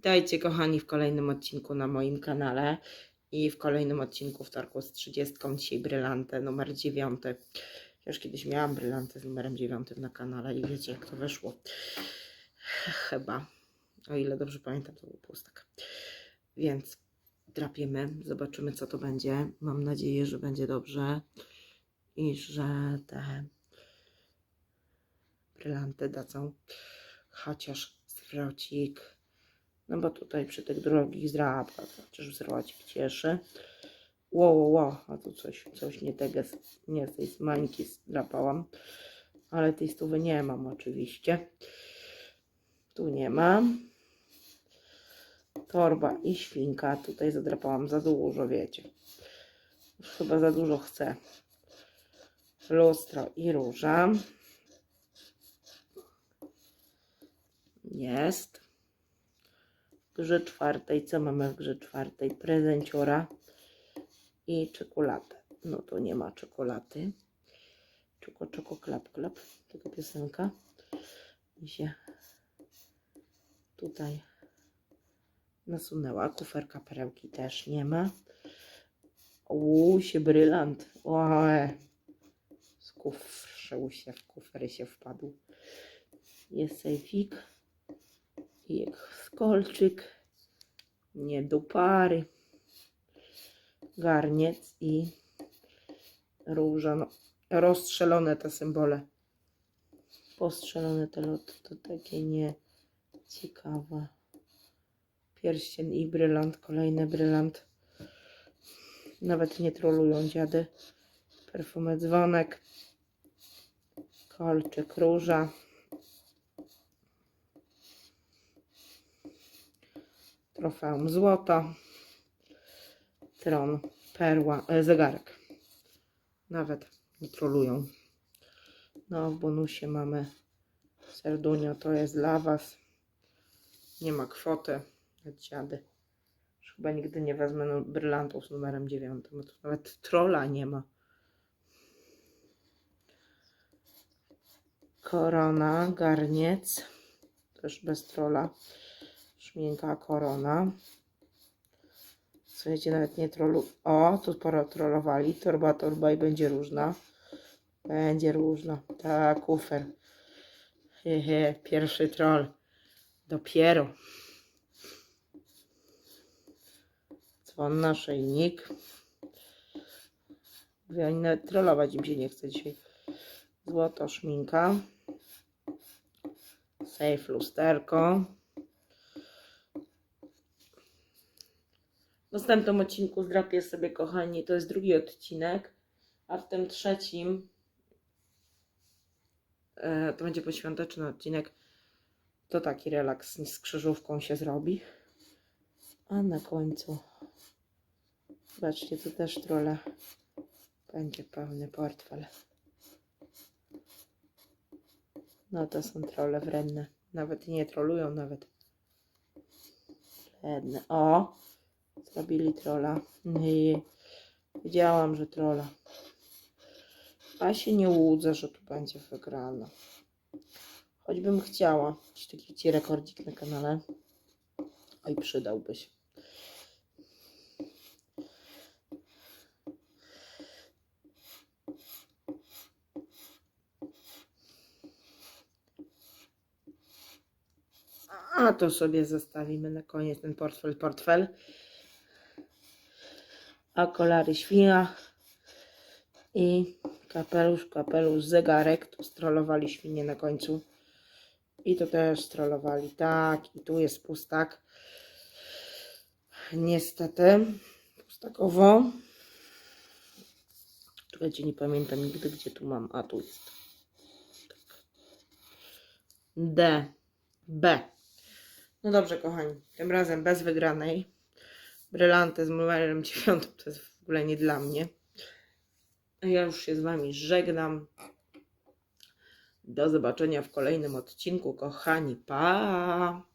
Witajcie kochani w kolejnym odcinku na moim kanale i w kolejnym odcinku wtorku z 30. Dzisiaj brylantę numer 9. Ja już kiedyś miałam brylantę z numerem 9 na kanale i wiecie jak to wyszło. Chyba. O ile dobrze pamiętam, to był pustek. Więc drapiemy, zobaczymy co to będzie. Mam nadzieję, że będzie dobrze i że te brylanty dadzą chociaż zwrocik. No bo tutaj przy tych drogich zdrapach chociaż zwrocik cieszy. Ło, ło, ło, a tu coś, coś nie tego, nie z tej mańki zdrapałam. Ale tej stówy nie mam oczywiście. Tu nie mam. Torba i świnka. Tutaj zadrapałam za dużo, wiecie. Już chyba za dużo chcę. Lustro i róża. Jest. Grze czwartej, co mamy w grze czwartej? Prezenciora i czekoladę. No to nie ma czekolady. Czoko, czoko, klap, klap. Tylko piosenka. I się tutaj nasunęła. Kuferka perełki też nie ma. Uuu, się brylant. Oe. Skuszył się, w kufery się wpadł. Jest sejfik. Jak skolczyk. Nie do pary. Garniec i róża. No, rozstrzelone te symbole. Postrzelone te loty. To takie nie ciekawe. Pierścień i brylant. Kolejny brylant. Nawet nie trolują dziady. Perfumy dzwonek. Kolczyk róża. Trofeum złota. Tron, perła, e, zegarek. Nawet nie trolują. No, w bonusie mamy Serdunio, to jest dla Was. Nie ma kwoty. Dziady. Chyba nigdy nie wezmę brylantów z numerem 9, bo tu nawet trolla nie ma. Korona, garniec, też bez Szminka, korona. Słuchajcie, nawet nie trollu. O, tu sporo trollowali. Torba, torba i będzie różna. Będzie różna. Tak, kufer. Hehe, pierwszy troll. Dopiero. Dzwon naszyjnik. Mówię, ani nawet trollować im się nie chce dzisiaj. Złoto, szminka. Safe lusterko. W następnym odcinku zdrapię sobie, kochani, to jest drugi odcinek, a w tym trzecim e, to będzie poświąteczny odcinek. To taki relaks z krzyżówką się zrobi. A na końcu, zobaczcie, tu też trolle. Będzie pełny portfel. No to są trolle wredne. Nawet nie trolują, nawet. Wredne. O! Zrobili trolla. I wiedziałam, że trolla. A się nie łudzę, że tu będzie wygrana. Choćbym chciała. Jakiś taki ci rekordzik na kanale. Oj, przydałby się. A to sobie zostawimy na koniec ten portfel, portfel. Okolary świnia i kapelusz, kapelusz, zegarek. Tu strollowali świnie na końcu. I to też strollowali. Tak, i tu jest pustak. Niestety, pustakowo. Czekajcie, nie pamiętam nigdy, gdzie tu mam. A, tu jest. Tak. D. B. No dobrze, kochani. Tym razem bez wygranej. Brylantę z numerem 9 to jest w ogóle nie dla mnie. Ja już się z Wami żegnam. Do zobaczenia w kolejnym odcinku, kochani. Pa!